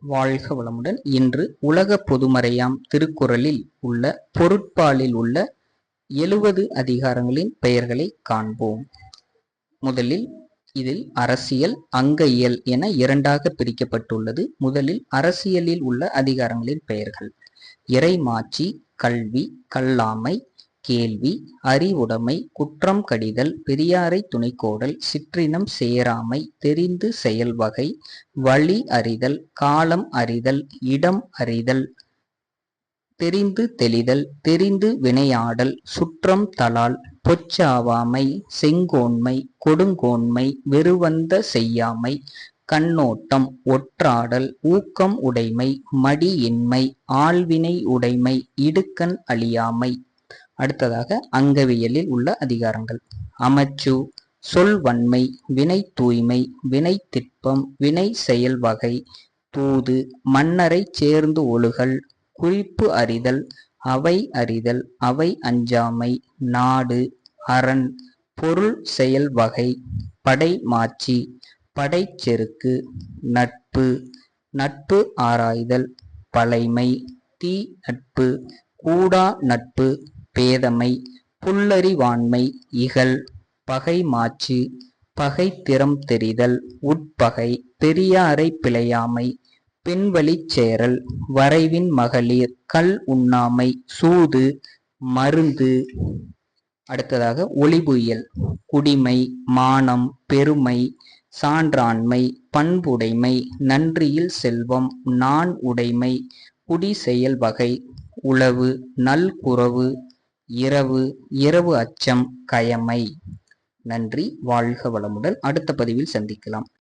வாழ்க வளமுடன். இன்று உலக பொதுமறையாம் திருக்குறளில் உள்ள பொருட்பாலில் உள்ள எழுவது அதிகாரங்களின் பெயர்களை காண்போம். முதலில் இதில் அரசியல் அங்க இயல் என இரண்டாக பிரிக்கப்பட்டுள்ளது. முதலில் அரசியலில் உள்ள அதிகாரங்களின் பெயர்கள். இறைமாட்சி கல்வி கல்லாமை கேள்வி அறிவுடைமை குற்றம் கடிதல் பெரியாரை துணைக்கோடல் சிற்றினம் சேராமை தெரிந்து செயல்வகை வழி அறிதல் காலம் அறிதல் இடம் அறிதல் தெரிந்து தெளிதல் தெரிந்து வினையாடல் சுற்றம் தலால் பொச்சாவாமை செங்கோன்மை கொடுங்கோன்மை வெறுவந்த செய்யாமை கண்ணோட்டம் ஒற்றாடல் ஊக்கம் உடைமை மடியின்மை ஆழ்வினை உடைமை இடுக்கண் அழியாமை அடுத்ததாக அங்கவியலில் உள்ள அதிகாரங்கள். அமைச்சு சொல்வன்மை வினை தூய்மை வினை திட்பம் வினை செயல் வகை தூது மன்னரை சேர்ந்து ஒழுகல் குறிப்பு அறிதல் அவை அறிதல் அவை அஞ்சாமை நாடு அரண் பொருள் செயல் வகை படை மாட்சி படை செருக்கு நட்பு நட்பு ஆராய்தல் பழைமை தீ நட்பு கூடா நட்பு பேதமை புல்லறிவாண்மை இகல் பகை மாச்சு பகை திறம் தெரிதல் உட்பகை பெரியாரை பிழையாமை பெண்வழிச் சேரல் வரைவின் மகளிர் கல் உண்ணாமை சூது மருந்து. அடுத்ததாக ஒளிபுயல் குடிமை மானம் பெருமை சான்றாண்மை பண்புடைமை நன்றியில் செல்வம் நான் உடைமை குடி செயல் வகை உளவு நல்குறவு இரவு இரவு அச்சம் கயமை. நன்றி வாழ்க வளமுடன். அடுத்த பதிவில் சந்திக்கலாம்.